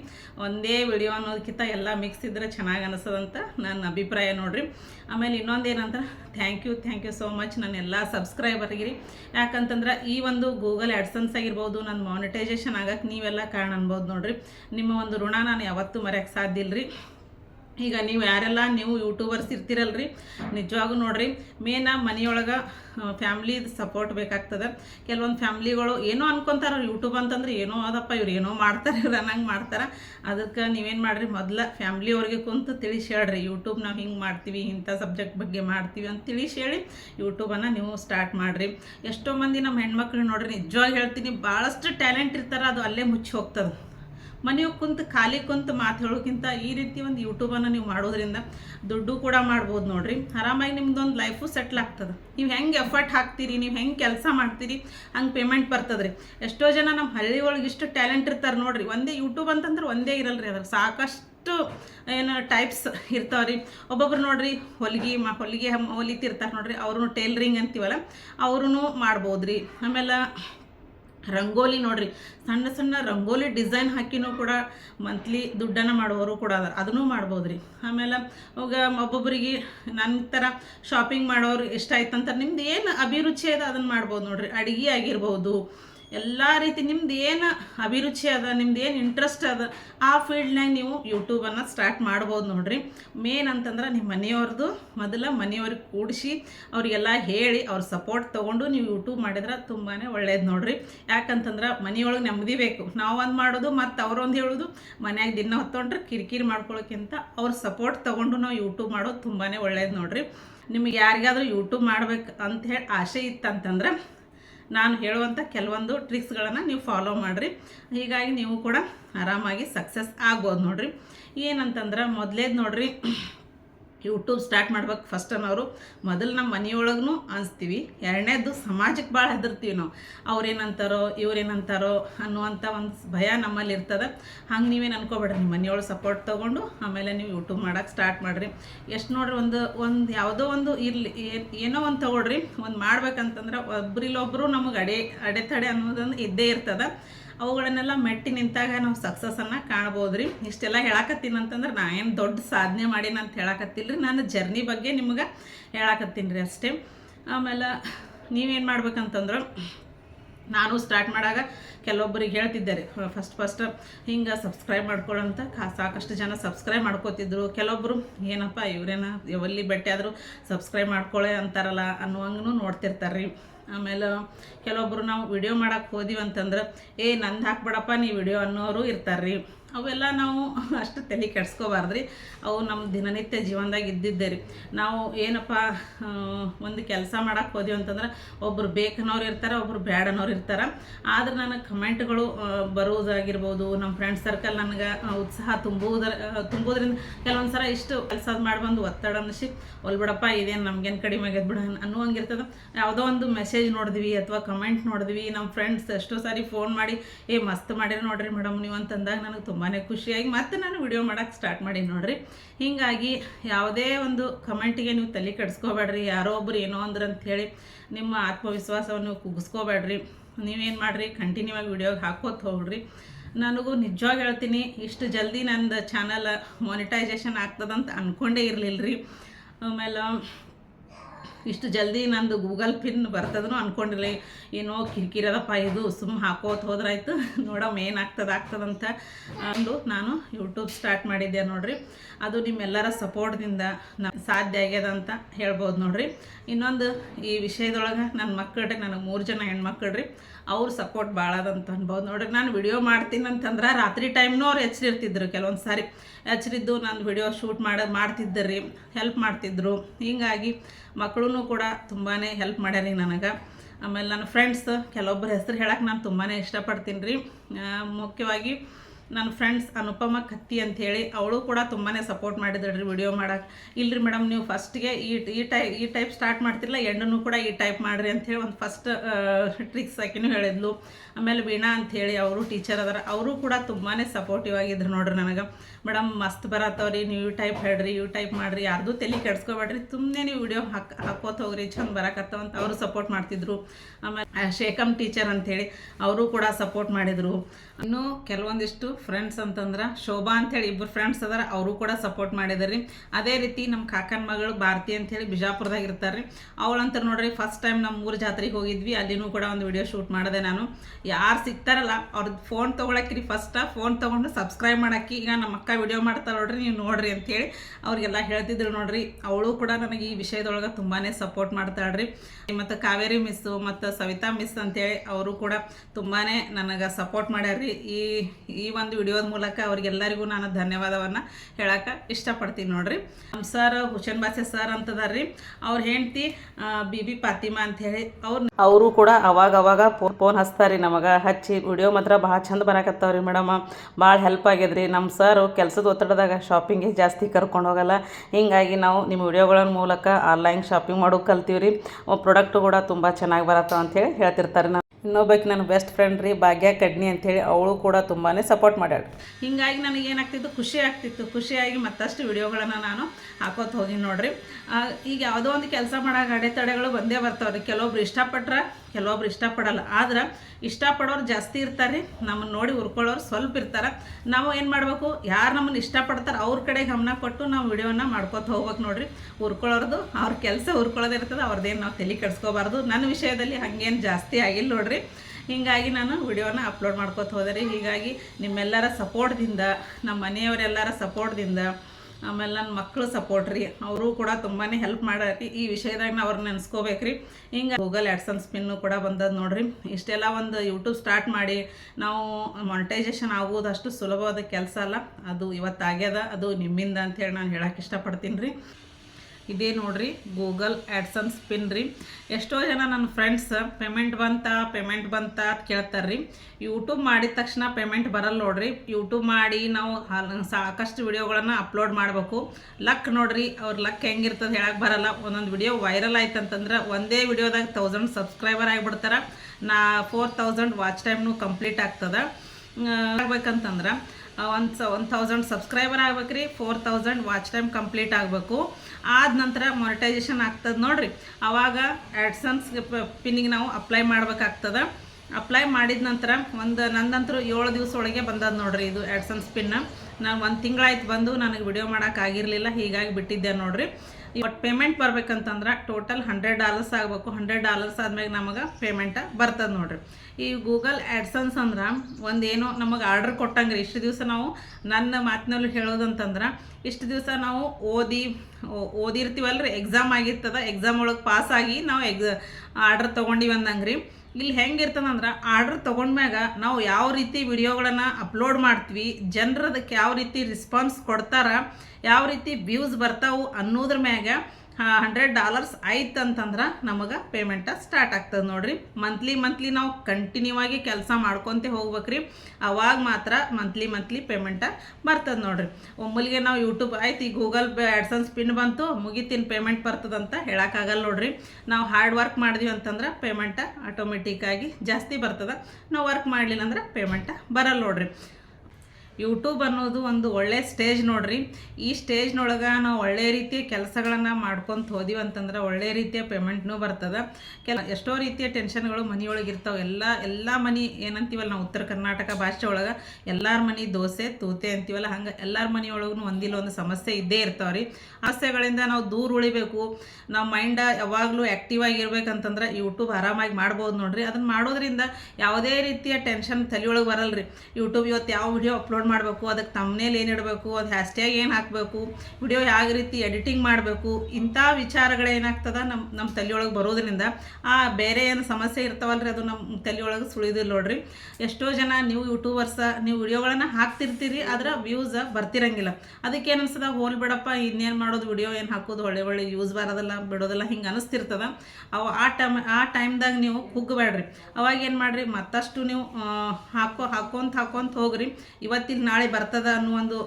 ಒಂದೇ ವಿಡಿಯೋ ಅನ್ನೋದಕ್ಕಿಂತ ಎಲ್ಲ ಮಿಕ್ಸ್ ಇದ್ದರೆ ಚೆನ್ನಾಗಿ ಅನಿಸೋದಂತ ನನ್ನ ಅಭಿಪ್ರಾಯ ನೋಡ್ರಿ. ಆಮೇಲೆ ಇನ್ನೊಂದು ಏನಂದ್ರೆ thank you thank you so much ನನ್ನ ಎಲ್ಲ ಸಬ್ಸ್ಕ್ರೈಬರ್ಗಿರಿ ಯಾಕಂತಂದ್ರೆ ಈ ಒಂದು ಗೂಗಲ್ ಆ್ಯಡ್ಸನ್ಸ್ ಆಗಿರ್ಬೋದು ನನ್ನ ಮಾನಿಟೈಸೇಷನ್ ಆಗಕ್ಕೆ ನೀವೆಲ್ಲ ಕಾರಣ ಅನ್ಬೋದು ನೋಡ್ರಿ. ನಿಮ್ಮ ಒಂದು ಋಣ ನಾನು ಯಾವತ್ತೂ ಮರೆಯೋಕ್ಕೆ ಸಾಧ್ಯ ಇಲ್ರಿ. ಈಗ ನೀವು ಯಾರೆಲ್ಲ ನೀವು ಯೂಟ್ಯೂಬರ್ಸ್ ಇರ್ತೀರಲ್ರಿ ನಿಜವಾಗೂ ನೋಡ್ರಿ ಮೇನ ಮನೆಯೊಳಗೆ ಫ್ಯಾಮ್ಲಿ ಸಪೋರ್ಟ್ ಬೇಕಾಗ್ತದೆ. ಕೆಲವೊಂದು ಫ್ಯಾಮ್ಲಿಗಳು ಏನೋ ಅನ್ಕೊಂತಾರ ಯೂಟ್ಯೂಬ್ ಅಂತಂದ್ರೆ ಏನೋ ಅದಪ್ಪ ಇವ್ರು ಏನೋ ಮಾಡ್ತಾರೆ, ಇವ್ರು ಅನ್ನಂಗೆ ಮಾಡ್ತಾರೆ. ಅದಕ್ಕೆ ನೀವೇನು ಮಾಡಿರಿ, ಮೊದಲ ಫ್ಯಾಮ್ಲಿಯವ್ರಿಗೆ ಕುಂತು ತಿಳಿಸಿ ಹೇಳ್ರಿ ಯೂಟ್ಯೂಬ್ ನಾವು ಹಿಂಗೆ ಮಾಡ್ತೀವಿ, ಇಂಥ ಸಬ್ಜೆಕ್ಟ್ ಬಗ್ಗೆ ಮಾಡ್ತೀವಿ ಅಂತ ತಿಳಿಸಿ ಹೇಳಿ ಯೂಟ್ಯೂಬನ್ನು ನೀವು ಸ್ಟಾರ್ಟ್ ಮಾಡಿರಿ. ಎಷ್ಟೋ ಮಂದಿ ನಮ್ಮ ಹೆಣ್ಮಕ್ಳು ನೋಡ್ರಿ, ನಿಜವಾಗಿ ಹೇಳ್ತೀನಿ ಭಾಳಷ್ಟು ಟ್ಯಾಲೆಂಟ್ ಇರ್ತಾರೆ, ಅದು ಅಲ್ಲೇ ಮುಚ್ಚಿ ಹೋಗ್ತದೆ. ಮನೆಯೊಳಗೆ ಕುಂತು, ಖಾಲಿ ಕುಂತು ಮಾತು ಹೇಳೋಕ್ಕಿಂತ ಈ ರೀತಿ ಒಂದು ಯೂಟ್ಯೂಬನ್ನು ನೀವು ಮಾಡೋದ್ರಿಂದ ದುಡ್ಡು ಕೂಡ ಮಾಡ್ಬೋದು ನೋಡ್ರಿ. ಆರಾಮಾಗಿ ನಿಮ್ದೊಂದು ಲೈಫು ಸೆಟ್ಲ್ ಆಗ್ತದೆ. ನೀವು ಹೆಂಗೆ ಎಫರ್ಟ್ ಹಾಕ್ತೀರಿ, ನೀವು ಹೆಂಗೆ ಕೆಲಸ ಮಾಡ್ತೀರಿ, ಹಂಗೆ ಪೇಮೆಂಟ್ ಬರ್ತದ್ರಿ. ಎಷ್ಟೋ ಜನ ನಮ್ಮ ಹಳ್ಳಿ ಒಳಗೆ ಇಷ್ಟು ಟ್ಯಾಲೆಂಟ್ ಇರ್ತಾರೆ ನೋಡ್ರಿ. ಒಂದೇ ಯೂಟ್ಯೂಬ್ ಅಂತಂದ್ರೆ ಒಂದೇ ಇರಲ್ರಿ ಅದ್ರ. ಸಾಕಷ್ಟು ಏನು ಟೈಪ್ಸ್ ಇರ್ತಾವೆ ರೀ ಒಬ್ಬೊಬ್ರು ನೋಡ್ರಿ, ಹೊಲಿಗೆ ಮ, ಹೊಲಿಗೆ ಹೊಲಿತಿರ್ತಾರೆ ನೋಡ್ರಿ. ಅವ್ರೂ ಟೇಲ್ರಿಂಗ್ ಅಂತೀವಲ್ಲ ಅವ್ರೂ ಮಾಡ್ಬೋದು ರೀ ಆಮೇಲೆ ರಂಗೋಲಿ ನೋಡ್ರಿ, ಸಣ್ಣ ಸಣ್ಣ ರಂಗೋಲಿ ಡಿಸೈನ್ ಹಾಕಿನೂ ಕೂಡ ಮಂತ್ಲಿ ದುಡ್ಡನ್ನು ಮಾಡುವವರು ಕೂಡ ಅದ ಅದನ್ನು ಮಾಡ್ಬೋದು ರೀ ಆಮೇಲೆ ಅವಾಗ ಒಬ್ಬೊಬ್ಬರಿಗೆ ನನ್ನ ಥರ ಶಾಪಿಂಗ್ ಮಾಡೋರು ಇಷ್ಟ ಆಯ್ತಂತ ನಿಮ್ದು ಏನು ಅಭಿರುಚಿ ಅದ ಅದನ್ನು ಮಾಡ್ಬೋದು ನೋಡ್ರಿ, ಅಡುಗೆ ಆಗಿರ್ಬೋದು. ಎಲ್ಲ ರೀತಿ ನಿಮ್ದು ಏನು ಅಭಿರುಚಿ ಅದ, ನಿಮ್ದು ಏನು ಇಂಟ್ರೆಸ್ಟ್ ಅದ, ಆ ಫೀಲ್ಡ್ನಾಗ ನೀವು ಯೂಟ್ಯೂಬನ್ನು ಸ್ಟಾರ್ಟ್ ಮಾಡ್ಬೋದು ನೋಡ್ರಿ. ಮೇನ್ ಅಂತಂದ್ರೆ ನಿಮ್ಮ ಮನೆಯವ್ರದ್ದು ಮೊದಲ ಮನೆಯವ್ರಿಗೆ ಕೂಡಿಸಿ ಅವರಿಗೆಲ್ಲ ಹೇಳಿ ಅವ್ರ ಸಪೋರ್ಟ್ ತೊಗೊಂಡು ನೀವು ಯೂಟ್ಯೂಬ್ ಮಾಡಿದ್ರೆ ತುಂಬಾ ಒಳ್ಳೇದು ನೋಡ್ರಿ. ಯಾಕಂತಂದ್ರೆ ಮನೆಯೊಳಗೆ ನೆಮ್ಮದಿ ಬೇಕು. ನಾವು ಒಂದು ಮಾಡೋದು ಮತ್ತು ಅವ್ರೊಂದು ಹೇಳೋದು, ಮನ್ಯಾಗ ದಿನ ಹೊತ್ತೊಂಡ್ರೆ ಕಿರಿಕಿರಿ ಮಾಡ್ಕೊಳ್ಳೋಕ್ಕಿಂತ ಅವ್ರ ಸಪೋರ್ಟ್ ತೊಗೊಂಡು ನಾವು ಯೂಟ್ಯೂಬ್ ಮಾಡೋದು ತುಂಬಾ ಒಳ್ಳೇದು ನೋಡ್ರಿ. ನಿಮಗೆ ಯಾರಿಗಾದ್ರೂ ಯೂಟ್ಯೂಬ್ ಮಾಡ್ಬೇಕು ಅಂತ ಹೇಳಿ ಆಸೆ ಇತ್ತಂತಂದ್ರೆ ನಾನು ಹೇಳುವಂಥ ಕೆಲವೊಂದು ಟ್ರಿಕ್ಸ್ಗಳನ್ನು ನೀವು ಫಾಲೋ ಮಾಡಿರಿ. ಹೀಗಾಗಿ ನೀವು ಕೂಡ ಆರಾಮಾಗಿ ಸಕ್ಸಸ್ ಆಗ್ಬೋದು ನೋಡ್ರಿ. ಏನಂತಂದ್ರೆ ಮೊದಲೇದು ನೋಡ್ರಿ. ಯೂಟ್ಯೂಬ್ ಸ್ಟಾರ್ಟ್ ಮಾಡ್ಬೇಕು ಫಸ್ಟ್ ಅನ್ನೋರು ಮೊದಲು ನಮ್ಮ ಮನೆಯೊಳಗೂ ಅನಿಸ್ತೀವಿ. ಎರಡನೇದು ಸಮಾಜಕ್ಕೆ ಭಾಳ ಹೆದರ್ತೀವಿ ನಾವು. ಅವ್ರೇನಂತಾರೋ, ಇವ್ರೇನಂತಾರೋ ಅನ್ನುವಂಥ ಒಂದು ಭಯ ನಮ್ಮಲ್ಲಿ ಇರ್ತದೆ. ಹಂಗೆ ನೀವೇನು ಅನ್ಕೋಬೇಡ್ರಿ. ನಿಮ್ಮ ಮನೆಯೊಳಗೆ ಸಪೋರ್ಟ್ ತೊಗೊಂಡು ಆಮೇಲೆ ನೀವು ಯೂಟ್ಯೂಬ್ ಮಾಡೋಕೆ ಸ್ಟಾರ್ಟ್ ಮಾಡಿರಿ. ಎಷ್ಟು ನೋಡ್ರಿ ಒಂದು ಒಂದು ಯಾವುದೋ ಒಂದು ಇರಲಿ, ಏನೋ ಒಂದು ತೊಗೊಳ್ರಿ. ಒಂದು ಮಾಡ್ಬೇಕಂತಂದ್ರೆ ಒಬ್ರಿಲ್ಲೊಬ್ಬರು ನಮಗೆ ಅಡೆ, ಅಡೆತಡೆ ಅನ್ನೋದೊಂದು ಇದ್ದೇ ಇರ್ತದೆ. ಅವುಗಳನ್ನೆಲ್ಲ ಮೆಟ್ಟಿ ನಿಂತಾಗ ನಾವು ಸಕ್ಸಸ್ಸನ್ನು ಕಾಣ್ಬೋದು ರೀ ಇಷ್ಟೆಲ್ಲ ಹೇಳಕತ್ತೀನಿ ಅಂತಂದ್ರೆ ನಾ ಏನು ದೊಡ್ಡ ಸಾಧನೆ ಮಾಡೀನಿ ಅಂತ ಹೇಳಕತ್ತಿಲ್ಲ ರೀ ನಾನು ಜರ್ನಿ ಬಗ್ಗೆ ನಿಮ್ಗೆ ಹೇಳಕತ್ತೀನಿ ರೀ ಅಷ್ಟೇ. ಆಮೇಲೆ ನೀವೇನು ಮಾಡ್ಬೇಕಂತಂದ್ರೆ, ನಾನು ಸ್ಟಾರ್ಟ್ ಮಾಡಾಗ ಕೆಲವೊಬ್ಬರಿಗೆ ಹೇಳ್ತಿದ್ದೆ ರೀ ಫಸ್ಟ್ ಫಸ್ಟ್ ಹಿಂಗೆ ಸಬ್ಸ್ಕ್ರೈಬ್ ಮಾಡ್ಕೊಳ್ಳೋಂಥ ಕಾ ಸಾಕಷ್ಟು ಜನ ಸಬ್ಸ್ಕ್ರೈಬ್ ಮಾಡ್ಕೋತಿದ್ರು. ಕೆಲವೊಬ್ಬರು ಏನಪ್ಪ ಇವರೇನ, ಎಲ್ಲಿ ಬೆಟ್ಟೆ ಆದರೂ ಸಬ್ಸ್ಕ್ರೈಬ್ ಮಾಡ್ಕೊಳ್ಳೆ ಅಂತಾರಲ್ಲ ಅನ್ನುವಂಗೂ ನೋಡ್ತಿರ್ತಾರೆ ರೀ ಆಮೇಲೆ ಕೆಲವೊಬ್ಬರು ನಾವು ವಿಡಿಯೋ ಮಾಡಕ್ಕೆ ಹೋದಿವಿ ಅಂತಂದ್ರೆ ಏ ನಂದು ಹಾಕ್ಬೇಡಪ್ಪ ನೀ ವಿಡಿಯೋ ಅನ್ನೋರು ಇರ್ತಾರೆ ರೀ ಅವೆಲ್ಲ ನಾವು ಅಷ್ಟು ತಲೆ ಕೆಡ್ಸ್ಕೋಬಾರ್ದ್ರಿ. ಅವು ನಮ್ಮ ದಿನನಿತ್ಯ ಜೀವನದಾಗ ಇದ್ದಿದ್ದೆ ರೀ. ನಾವು ಏನಪ್ಪ ಒಂದು ಕೆಲಸ ಮಾಡೋಕ್ಕೆ ಹೋದ್ವಿ ಅಂತಂದ್ರೆ ಒಬ್ಬರು ಬೇಕನ್ನೋರು ಇರ್ತಾರೆ ಒಬ್ಬರು ಬ್ಯಾಡನೋರು ಇರ್ತಾರೆ. ಆದ್ರೆ ನನಗೆ ಕಮೆಂಟ್ಗಳು ಬರುವುದಾಗಿರ್ಬೋದು ನಮ್ಮ ಫ್ರೆಂಡ್ ಸರ್ಕಲ್ ನನಗೆ ಉತ್ಸಾಹ ತುಂಬುವುದರ ತುಂಬೋದ್ರಿಂದ ಕೆಲವೊಂದು ಸಲ ಇಷ್ಟು ಕೆಲಸ ಮಾಡಿ ಬಂದು ಒತ್ತಡ ಅನ್ನಿಸಿ ಒಲ್ಬಿಡಪ್ಪ ಇದೇನು ನಮ್ಗೇನು ಕಡಿಮೆ ಆಗ್ಯದ ಬಿಡ ಅನ್ನುವಂಗಿರ್ತದೆ. ಯಾವುದೋ ಒಂದು ಮೆಸೇಜ್ ನೋಡಿದ್ವಿ ಅಥವಾ ಕಮೆಂಟ್ ನೋಡಿದ್ವಿ ನಮ್ಮ ಫ್ರೆಂಡ್ಸ್ ಎಷ್ಟೋ ಸಾರಿ ಫೋನ್ ಮಾಡಿ, ಏ, ಮಸ್ತ್ ಮಾಡಿರಿ ನೋಡ್ರಿ ಮೇಡಮ್ ನೀವು ಅಂತಂದಾಗ ನನಗೆ ತುಂಬಾ ಖುಷಿಯಾಗಿ ಮತ್ತೆ ನಾನು ವಿಡಿಯೋ ಮಾಡೋಕ್ಕೆ ಸ್ಟಾರ್ಟ್ ಮಾಡಿ ನೋಡ್ರಿ. ಹೀಗಾಗಿ ಯಾವುದೇ ಒಂದು ಕಮೆಂಟಿಗೆ ನೀವು ತಲೆ ಕೆಡಿಸ್ಕೋಬೇಡ್ರಿ, ಯಾರೋ ಒಬ್ರು ಏನೋ ಅಂದ್ರು ಅಂಥೇಳಿ ನಿಮ್ಮ ಆತ್ಮವಿಶ್ವಾಸವನ್ನು ಕುಗ್ಸ್ಕೋಬೇಡ್ರಿ. ನೀವೇನು ಮಾಡಿರಿ ಕಂಟಿನ್ಯೂ ಆಗಿ ವಿಡಿಯೋಗೆ ಹಾಕೋತ ಹೋಗ್ರಿ. ನನಗೂ ನಿಜವಾಗಿ ಹೇಳ್ತೀನಿ, ಇಷ್ಟು ಜಲ್ದಿ ನಂದು ಚಾನಲ್ ಮೊನಿಟೈಸೇಷನ್ ಆಗ್ತದಂತ ಅಂದ್ಕೊಂಡೇ ಇರಲಿಲ್ಲ ರೀ ಆಮೇಲೆ ಇಷ್ಟು ಜಲ್ದಿ ನಂದು ಗೂಗಲ್ ಪಿನ್ ಬರ್ತದನು ಅನ್ಕೊಂಡಿಲ್ಲ ಏನೋ ಕಿರಿಕಿರದಪ್ಪ ಇದು ಸುಮ್ಮ ಹಾಕೋತ ಹೋದ್ರಾಯ್ತು. ನೋಡಮ್ಮ ಏನಾಗ್ತದೆ, ಆಗ್ತದಂತ. ಅಂದು ನಾನು ಯೂಟ್ಯೂಬ್ ಸ್ಟಾರ್ಟ್ ಮಾಡಿದ್ದೆ ನೋಡ್ರಿ. ಅದು ನಿಮ್ಮೆಲ್ಲರ ಸಪೋರ್ಟ್ದಿಂದ ಸಾಧ್ಯ ಆಗ್ಯದ ಅಂತ ಹೇಳ್ಬೋದು ನೋಡ್ರಿ. ಇನ್ನೊಂದು ಈ ವಿಷಯದೊಳಗೆ ನನ್ನ ಮಕ್ಕಳ್ರಿ ನನಗೆ ಮೂರು ಜನ ಹೆಣ್ಮಕ್ಳು ರೀ. ಅವ್ರ ಸಪೋರ್ಟ್ ಭಾಳ ಅದಂತ ಅನ್ಬೋದು. ನೋಡ್ರಿ, ನಾನು ವಿಡಿಯೋ ಮಾಡ್ತೀನಿ ಅಂತಂದ್ರೆ ರಾತ್ರಿ ಟೈಮ್ನೂ ಅವ್ರು ಎಚ್ಚರಿರ್ತಿದ್ರು ಕೆಲವೊಂದು ಸಾರಿ ಎಚ್ಚರಿದ್ದು ನಾನು ವಿಡಿಯೋ ಶೂಟ್ ಮಾಡ ರೀ ಹೆಲ್ಪ್ ಮಾಡ್ತಿದ್ರು. ಹೀಗಾಗಿ ಮಕ್ಕಳೂ ಕೂಡ ತುಂಬಾ ಹೆಲ್ಪ್ ಮಾಡ್ಯಾರಿ ನನಗೆ. ಆಮೇಲೆ ನನ್ನ ಫ್ರೆಂಡ್ಸ್ ಕೆಲವೊಬ್ಬರ ಹೆಸರು ಹೇಳಕ್ಕೆ ನಾನು ತುಂಬಾ ಇಷ್ಟಪಡ್ತೀನಿ ರೀ. ಮುಖ್ಯವಾಗಿ ನನ್ನ ಫ್ರೆಂಡ್ಸ್ ಅನುಪಮ ಕತ್ತಿ ಅಂಥೇಳಿ, ಅವಳು ಕೂಡ ತುಂಬಾ ಸಪೋರ್ಟ್ ಮಾಡಿದಳ್ರಿ ವಿಡಿಯೋ ಮಾಡಕ್ಕೆ ಇಲ್ರಿ ಮೇಡಮ್ ನೀವು ಫಸ್ಟ್ಗೆ ಈ ಈ ಟೈ, ಈ ಟೈಪ್ ಸ್ಟಾರ್ಟ್ ಮಾಡ್ತಿರಲ್ಲ ಎಂಡನ್ನು ಕೂಡ ಈ ಟೈಪ್ ಮಾಡಿರಿ ಅಂಥೇಳಿ ಒಂದು ಫಸ್ಟ್ ಟ್ರಿಕ್ಸ್ ಆಕಿನೂ ಹೇಳಿದ್ಲು. ಆಮೇಲೆ ವೀಣಾ ಅಂಥೇಳಿ, ಅವರು ಟೀಚರ್ ಅದಾರ, ಅವರು ಕೂಡ ತುಂಬಾ ಸಪೋರ್ಟಿವ್ ಆಗಿದ್ರು ನೋಡ್ರಿ ನನಗೆ. ಮೇಡಮ್ ಮಸ್ತ್ ಬರತ್ತವ್ರಿ, ನೀವು ಟೈಪ್ ಹೇಳ್ರಿ, ಇವು ಟೈಪ್ ಮಾಡಿರಿ, ಯಾರ್ದು ತಲೆ ಕೆಡ್ಸ್ಕೊಬೇಡ್ರಿ, ತುಂಬನೇ ನೀವು ವಿಡಿಯೋ ಹಾಕ್ ಹಾಕೋತ ಹೋಗ್ರಿ, ಚಂದ ಬರಕತ್ತವ ಅಂತ ಅವರು ಸಪೋರ್ಟ್ ಮಾಡ್ತಿದ್ರು. ಆಮೇಲೆ ಶೇಖಮ್ ಟೀಚರ್ ಅಂಥೇಳಿ ಅವರು ಕೂಡ ಸಪೋರ್ಟ್ ಮಾಡಿದರು. ಇನ್ನು ಕೆಲವೊಂದಿಷ್ಟು ಫ್ರೆಂಡ್ಸ್ ಅಂತಂದ್ರೆ ಶೋಭಾ ಅಂಥೇಳಿ ಇಬ್ಬರು ಫ್ರೆಂಡ್ಸ್ ಅದಾರ, ಅವರು ಕೂಡ ಸಪೋರ್ಟ್ ಮಾಡಿದಾರೆ. ಅದೇ ರೀತಿ ನಮ್ಮ ಕಾಕನ ಮಗಳು ಭಾರತಿ ಅಂಥೇಳಿ ಬಿಜಾಪುರದಾಗ ಇರ್ತಾರೆ ಅವಳಂತ ನೋಡ್ರಿ ಫಸ್ಟ್ ಟೈಮ್ ನಮ್ಮ ಊರ ಜಾತ್ರೆಗೆ ಹೋಗಿದ್ವಿ, ಅಲ್ಲಿನೂ ಕೂಡ ಒಂದು ವಿಡಿಯೋ ಶೂಟ್ ಮಾಡಿದೆ ನಾನು. ಯಾರು ಸಿಗ್ತಾರಲ್ಲ ಅವ್ರದ್ದು ಫೋನ್ ತೊಗೊಳಕ್ರಿ ಫಸ್ಟ್ ಫೋನ್ ತೊಗೊಂಡು ಸಬ್ಸ್ಕ್ರೈಬ್ ಮಾಡೋಕ್ಕೆ ಈಗ ನಮ್ಮ ಅಕ್ಕ ವಿಡಿಯೋ ಮಾಡ್ತಾಳೆ ನೋಡ್ರಿ, ನೀವು ನೋಡ್ರಿ ಅಂತೇಳಿ ಅವ್ರಿಗೆಲ್ಲ ಹೇಳ್ತಿದ್ರು ನೋಡ್ರಿ. ಅವಳು ಕೂಡ ನನಗೆ ಈ ವಿಷಯದೊಳಗೆ ತುಂಬಾ ಸಪೋರ್ಟ್ ಮಾಡ್ತಾಳ್ರಿ. ಮತ್ತು ಕಾವೇರಿ ಮಿಸ್ಸು ಮತ್ತು ಸವಿತಾ ಮಿಸ್ ಅಂತೇಳಿ ಅವರು ಕೂಡ ತುಂಬಾ ನನಗೆ ಸಪೋರ್ಟ್ ಮಾಡ್ಯಾರ್ರಿ. ಈ ಈ ಒಂದು ವಿಡಿಯೋದ ಮೂಲಕ ಅವ್ರಿಗೆಲ್ಲರಿಗೂ ನಾನು ಧನ್ಯವಾದವನ್ನು ಹೇಳಕ್ಕೆ ಇಷ್ಟಪಡ್ತೀನಿ ನೋಡ್ರಿ. ನಮ್ಮ ಸರ್ ಹುಸೇನ್ ಬಾಸೆ ಸರ್ ಅಂತದಾರ್ರಿ. ಅವ್ರ ಹೆಂಡ್ತಿ ಬಿ ಬಿ ಪಾತಿಮಾ ಅಂಥೇಳಿ ಅವ್ರು ಅವರು ಕೂಡ ಅವಾಗ ಅವಾಗ ಫೋನ್ ಹಚ್ತಾರೆ ನಮಗೆ, ಹಚ್ಚಿ ವಿಡಿಯೋ ಮಾತ್ರ ಭಾಳ ಚಂದ ಬರಕತ್ತಾವ್ರಿ ಮೇಡಮ್. ಭಾಳ ಹೆಲ್ಪ್ ಆಗ್ಯದ್ರಿ. ನಮ್ಮ ಸರ್ ಕೆಲಸದ ಒತ್ತಡದಾಗ ಶಾಪಿಂಗಿಗೆ ಜಾಸ್ತಿ ಕರ್ಕೊಂಡು ಹೋಗಲ್ಲ. ಹೀಗಾಗಿ ನಾವು ನಿಮ್ಮ ವಿಡಿಯೋಗಳ ಮೂಲಕ ಆನ್ಲೈನ್ ಶಾಪಿಂಗ್ ಮಾಡೋಕೆ ಕಲ್ತೀವಿ ರೀ ಪ್ರಾಡಕ್ಟ್ ಕೂಡ ತುಂಬ ಚೆನ್ನಾಗಿ ಬರತ್ತೆ ಅಂಥೇಳಿ ಹೇಳ್ತಿರ್ತಾರೆ ನಾನು ಇನ್ನೊಬ್ಬಕ್ಕೆ ನನ್ನ ಬೆಸ್ಟ್ ಫ್ರೆಂಡ್ ರೀ, ಭಾಗ್ಯ ಕಡ್ನಿ ಅಂಥೇಳಿ ಅವಳು ಕೂಡ ತುಂಬಾ ಸಪೋರ್ಟ್ ಮಾಡ್ಯಾಳು. ಹಿಂಗಾಗಿ ನನಗೆ ಏನಾಗ್ತಿತ್ತು, ಖುಷಿ ಆಗ್ತಿತ್ತು. ಖುಷಿಯಾಗಿ ಮತ್ತಷ್ಟು ವಿಡಿಯೋಗಳನ್ನು ನಾನು ಹಾಕೋತ ಹೋಗಿ ನೋಡ್ರಿ. ಈಗ ಯಾವುದೋ ಒಂದು ಕೆಲಸ ಮಾಡೋ ಅಡೆತಡೆಗಳು ಬಂದೇ ರೀ. ಕೆಲವೊಬ್ರು ಇಷ್ಟಪಟ್ರೆ, ಕೆಲವೊಬ್ರು ಇಷ್ಟಪಡಲ್ಲ. ಆದ್ರೆ ಇಷ್ಟಪಡೋರು ಜಾಸ್ತಿ ಇರ್ತಾರೆ ನಮ್ಮನ್ನು ನೋಡಿ ಉರ್ಕೊಳ್ಳೋರು ಸ್ವಲ್ಪ ಇರ್ತಾರೆ. ನಾವು ಏನು ಮಾಡಬೇಕು? ಯಾರು ನಮ್ಮನ್ನು ಇಷ್ಟಪಡ್ತಾರೆ ಅವ್ರ ಕಡೆ ಗಮನ ಕೊಟ್ಟು ನಾವು ವಿಡಿಯೋನ ಮಾಡ್ಕೊತ ಹೋಗ್ಬೇಕು ನೋಡ್ರಿ. ಉರ್ಕೊಳ್ಳೋರ್ದು, ಅವ್ರ ಕೆಲಸ ಉರ್ಕೊಳ್ಳೋದಿರ್ತದೆ ಅವ್ರದ್ದೇನು ನಾವು ತಲೆ ಕೆಡ್ಸ್ಕೋಬಾರ್ದು. ನನ್ನ ವಿಷಯದಲ್ಲಿ ಹಂಗೇನು ಜಾಸ್ತಿ ಆಗಿಲ್ಲ ನೋಡ್ರಿ. ಹೀಗಾಗಿ ನಾನು ವಿಡಿಯೋನ ಅಪ್ಲೋಡ್ ಮಾಡ್ಕೊತ ಹೋದೆ ಹೀಗಾಗಿ ನಿಮ್ಮೆಲ್ಲರ ಸಪೋರ್ಟ್ದಿಂದ ನಮ್ಮ ಮನೆಯವರೆಲ್ಲರ ಸಪೋರ್ಟ್ದಿಂದ ಆಮೇಲೆ ನನ್ನ ಮಕ್ಕಳು ಸಪೋರ್ಟ್ ರೀ. ಅವರು ಕೂಡ ತುಂಬಾ ಹೆಲ್ಪ್ ಮಾಡ್ಯಾರಿ. ಈ ವಿಷಯದಾಗ ನಾವು ಅವ್ರನ್ನ ನೆನೆಸ್ಕೋಬೇಕ್ರಿ. ಹಿಂಗೆ ಗೂಗಲ್ ಆ್ಯಡ್ಸನ್ ಸ್ಪಿನ್ನು ಕೂಡ ಬಂದದ್ದು ನೋಡ್ರಿ. ಇಷ್ಟೆಲ್ಲ ಒಂದು ಯೂಟ್ಯೂಬ್ ಸ್ಟಾರ್ಟ್ ಮಾಡಿ ನಾವು ಮಾನಿಟೈಸೇಷನ್ ಆಗೋದು ಅಷ್ಟು ಸುಲಭವಾದ ಕೆಲಸ ಅಲ್ಲ. ಅದು ಇವತ್ತಾಗ್ಯದ. ಅದು ನಿಮ್ಮಿಂದ ಅಂತೇಳಿ ನಾನು ಹೇಳಕ್ಕೆ ಇಷ್ಟಪಡ್ತೀನಿ ರೀ. ಇದೇ ನೋಡ್ರಿ ಗೂಗಲ್ ಆ್ಯಡ್ಸನ್ಸ್ ಸ್ಪಿನ್ ರೀ. ಎಷ್ಟೋ ಜನ ನನ್ನ ಫ್ರೆಂಡ್ಸ್ ಪೇಮೆಂಟ್ ಬಂತ ಪೇಮೆಂಟ್ ಬಂತ ಅಂತ ಕೇಳ್ತಾರೆ ರೀ ಯೂಟ್ಯೂಬ್ ಮಾಡಿದ ತಕ್ಷಣ ಪೇಮೆಂಟ್ ಬರಲ್ಲ ನೋಡ್ರಿ. ಯೂಟ್ಯೂಬ್ ಮಾಡಿ ನಾವು ಸಾಕಷ್ಟು ವಿಡಿಯೋಗಳನ್ನು ಅಪ್ಲೋಡ್ ಮಾಡಬೇಕು. ಲಕ್ ನೋಡ್ರಿ, ಅವ್ರ ಲಕ್ ಹೆಂಗಿರ್ತದೆ ಹೇಳಕ್ಕೆ ಬರಲ್ಲ. ಒಂದೊಂದು ವಿಡಿಯೋ ವೈರಲ್ ಆಯ್ತು ಅಂತಂದ್ರೆ ಒಂದೇ ವಿಡಿಯೋದಾಗ ತೌಸಂಡ್ ಸಬ್ಸ್ಕ್ರೈಬರ್ ಆಗಿಬಿಡ್ತಾರೆ. ನಾ ಫೋರ್ ತೌಸಂಡ್ ವಾಚ್ ಟೈಮ್ನು ಕಂಪ್ಲೀಟ್ ಆಗ್ತದೆ. ಆಗ್ಬೇಕಂತಂದ್ರೆ ಒಂದು ಸ ಒನ್ ತೌಸಂಡ್ ಸಬ್ಸ್ಕ್ರೈಬರ್ ಆಗ್ಬೇಕು ರೀ four thousand watch time complete ಆಗಬೇಕು. ಆದ ನಂತರ ಮೊನಿಟೈಸೇಷನ್ ಆಗ್ತದೆ ನೋಡಿರಿ. ಆವಾಗ ಆ್ಯಡ್ಸನ್ಸ್ ಪಿನ್ನಿಗೆ ನಾವು ಅಪ್ಲೈ ಮಾಡ್ಬೇಕಾಗ್ತದೆ. ಅಪ್ಲೈ ಮಾಡಿದ ನಂತರ ಒಂದು, ನಂದಂತರೂ ಏಳು ದಿವಸ ಒಳಗೆ ಬಂದದ ನೋಡ್ರಿ ಇದು ಆ್ಯಡ್ಸನ್ಸ್ ಪಿನ್ನ. ನಾನು ಒಂದು ತಿಂಗಳಾಯ್ತು ಬಂದು ನನಗೆ ವಿಡಿಯೋ ಮಾಡೋಕ್ಕಾಗಿರಲಿಲ್ಲ ಹೀಗಾಗಿ ಬಿಟ್ಟಿದ್ದೆ ನೋಡ್ರಿ. ಇವತ್ತು ಪೇಮೆಂಟ್ ಬರ್ಬೇಕಂತಂದ್ರೆ ಟೋಟಲ್ ಹಂಡ್ರೆಡ್ ಡಾಲರ್ಸ್ ಆಗಬೇಕು. ಹಂಡ್ರೆಡ್ ಡಾಲರ್ಸ್ ಆದ್ಮೇಲೆ ನಮಗೆ ಪೇಮೆಂಟ್ ಬರ್ತದೆ ನೋಡ್ರಿ. ಈ ಗೂಗಲ್ ಆ್ಯಡ್ಸನ್ಸ್ ಅಂದ್ರೆ ಒಂದೇನೋ ನಮಗೆ ಆರ್ಡ್ರ್ ಕೊಟ್ಟಂಗ್ರಿ. ಇಷ್ಟು ದಿವಸ ನಾವು ನನ್ನ ಮಾತಿನಲ್ಲಿ ಹೇಳೋದಂತಂದ್ರೆ ಇಷ್ಟು ದಿವಸ ನಾವು ಓದಿ ಓದಿರ್ತೀವಲ್ರಿ. ಎಕ್ಸಾಮ್ ಆಗಿರ್ತದ. ಎಕ್ಸಾಮ್ ಒಳಗೆ ಪಾಸ್ ಆಗಿ ನಾವು ಎಕ್ಸ ಆರ್ಡ್ರ್ ತೊಗೊಂಡಿವಿ ಇಲ್ಲಿ ಹೆಂಗಿರ್ತದಂದ್ರೆ ಆರ್ಡ್ರ್ ತೊಗೊಂಡ್ಮ್ಯಾಗ ನಾವು ಯಾವ ರೀತಿ ವಿಡಿಯೋಗಳನ್ನು ಅಪ್ಲೋಡ್ ಮಾಡ್ತೀವಿ ಜನರದಕ್ಕೆ ಯಾವ ರೀತಿ ರಿಸ್ಪಾನ್ಸ್ ಕೊಡ್ತಾರೆ, ಯಾವ ರೀತಿ ವ್ಯೂಸ್ ಬರ್ತಾವೆ ಅನ್ನೋದ್ರ ಮ್ಯಾಗ ಹಂಡ್ರೆಡ್ ಡಾಲರ್ಸ್ ಆಯ್ತು ಅಂತಂದ್ರೆ ನಮಗೆ ಪೇಮೆಂಟ ಸ್ಟಾರ್ಟ್ ಆಗ್ತದೆ ನೋಡ್ರಿ. ಮಂತ್ಲಿ ಮಂತ್ಲಿ ನಾವು ಕಂಟಿನ್ಯೂ ಆಗಿ ಕೆಲಸ ಮಾಡ್ಕೊತ ಹೋಗ್ಬೇಕ್ರಿ. ಅವಾಗ ಮಾತ್ರ ಮಂತ್ಲಿ ಮಂತ್ಲಿ ಪೇಮೆಂಟ ಬರ್ತದೆ ನೋಡ್ರಿ. ಒಮ್ಮಲಿಗೆ ನಾವು ಯೂಟ್ಯೂಬ್ ಆಯ್ತು ಈ ಗೂಗಲ್ ಆ್ಯಡ್ಸನ್ಸ್ ಪಿನ್ ಬಂತು, ಮುಗಿತಿನ ಪೇಮೆಂಟ್ ಬರ್ತದಂತ ಹೇಳೋಕ್ಕಾಗಲ್ಲ ನೋಡ್ರಿ. ನಾವು ಹಾರ್ಡ್ ವರ್ಕ್ ಮಾಡಿದ್ವಿ ಅಂತಂದ್ರೆ ಪೇಮೆಂಟ ಆಟೋಮೆಟಿಕ್ಕಾಗಿ ಜಾಸ್ತಿ ಬರ್ತದೆ. ನಾವು ವರ್ಕ್ ಮಾಡಲಿಲ್ಲ ಅಂದ್ರೆ ಪೇಮೆಂಟ ಬರಲ್ಲ ನೋಡ್ರಿ. ಯೂಟ್ಯೂಬ್ ಅನ್ನೋದು ಒಂದು ಒಳ್ಳೆ ಸ್ಟೇಜ್ ನೋಡ್ರಿ. ಈ ಸ್ಟೇಜ್ನೊಳಗೆ ನಾವು ಒಳ್ಳೆ ರೀತಿಯ ಕೆಲಸಗಳನ್ನು ಮಾಡ್ಕೊಂತ ಹೋದಿವಿ ಅಂತಂದ್ರೆ ಒಳ್ಳೆ ರೀತಿಯ ಪೇಮೆಂಟ್ನೂ ಬರ್ತದೆ. ಕೆಲ, ಎಷ್ಟೋ ರೀತಿಯ ಟೆನ್ಷನ್ಗಳು ಮನೆಯೊಳಗೆ ಇರ್ತಾವೆ. ಎಲ್ಲ ಎಲ್ಲ ಮನೆ ಏನಂತೀವಲ್ಲ ನಾವು ಉತ್ತರ ಕರ್ನಾಟಕ ಭಾಷೆ ಒಳಗೆ, ಎಲ್ಲರ ಮನೆ ದೋಸೆ, ತೂತೆ ಅಂತೀವಲ್ಲ ಹಂಗೆ ಎಲ್ಲರ ಮನೆಯೊಳಗೂ ಒಂದಿಲ್ಲ ಒಂದು ಸಮಸ್ಯೆ ಇದ್ದೇ ಇರ್ತಾವೆ ರೀ. ಸಮಸ್ಯೆಗಳಿಂದ ನಾವು ದೂರ ಉಳಿಬೇಕು. ನಮ್ಮ ಮೈಂಡ ಯಾವಾಗಲೂ ಆ್ಯಕ್ಟಿವ್ ಆಗಿರ್ಬೇಕಂತಂದ್ರೆ ಯೂಟ್ಯೂಬ್ ಆರಾಮಾಗಿ ಮಾಡ್ಬೋದು ನೋಡ್ರಿ. ಅದನ್ನು ಮಾಡೋದ್ರಿಂದ ಯಾವುದೇ ರೀತಿಯ ಟೆನ್ಷನ್ ತಲೆಯೊಳಗೆ ಬರಲ್ಲ ರೀ ಯೂಟ್ಯೂಬ್ ಇವತ್ತು ಯಾವ ವಿಡಿಯೋ ಅಪ್ಲೋಡ್ ಮಾಡಬೇಕು, ಅದಕ್ಕೆ ತಮ್ಮನೇಲಿ ಏನು ಇಡಬೇಕು, ಅದು ಹ್ಯಾಸ್ಟ್ಯಾಗ್ ಏನು ಹಾಕಬೇಕು ವಿಡಿಯೋ ಯಾವ ರೀತಿ ಎಡಿಟಿಂಗ್ ಮಾಡಬೇಕು, ಇಂಥ ವಿಚಾರಗಳು ಏನಾಗ್ತದ ನಮ್ಮ ನಮ್ಮ ತಲೆಯೊಳಗೆ ಬರೋದ್ರಿಂದ. ಆ ಬೇರೆ ಏನು ಸಮಸ್ಯೆ ಇರ್ತಾವಲ್ರಿ ಅದು ನಮ್ಮ ತಲೆಯೊಳಗೆ ಸುಳಿದಿಲ್ಲ ನೋಡ್ರಿ. ಎಷ್ಟೋ ಜನ ನೀವು ಯೂಟ್ಯೂಬರ್ಸ ನೀವು ವಿಡಿಯೋಗಳನ್ನು ಹಾಕ್ತಿರ್ತೀರಿ, ಆದ್ರೆ ವ್ಯೂಸ್ ಬರ್ತಿರಂಗಿಲ್ಲ. ಅದಕ್ಕೆ ಏನು ಅನ್ಸದ, ಹೋಲ್ ಬಿಡಪ್ಪ, ಇನ್ನೇನು ಮಾಡೋದು ವಿಡಿಯೋ ಏನು ಹಾಕೋದು ಒಳ್ಳೆ ಒಳ್ಳೆ ಯೂಸ್ ಬರೋದಲ್ಲ, ಬಿಡೋದಲ್ಲ, ಹಿಂಗೆ ಅನಿಸ್ತಿರ್ತದ. ಅವ ಆ ಟೈಮ್, ಆ ಟೈಮ್ದಾಗ ನೀವು ಕುಗ್ಗಬೇಡ್ರಿ. ಅವಾಗ ಏನು ಮಾಡಿರಿ, ಮತ್ತಷ್ಟು ನೀವು ಹಾಕೋ, ಹಾಕೋಂತ ಹಾಕೋಂತ ಹೋಗ್ರಿ. ಇವತ್ತಿಗೆ ನಾಳೆ ಬರ್ತದ ಅನ್ನೋ ಒಂದು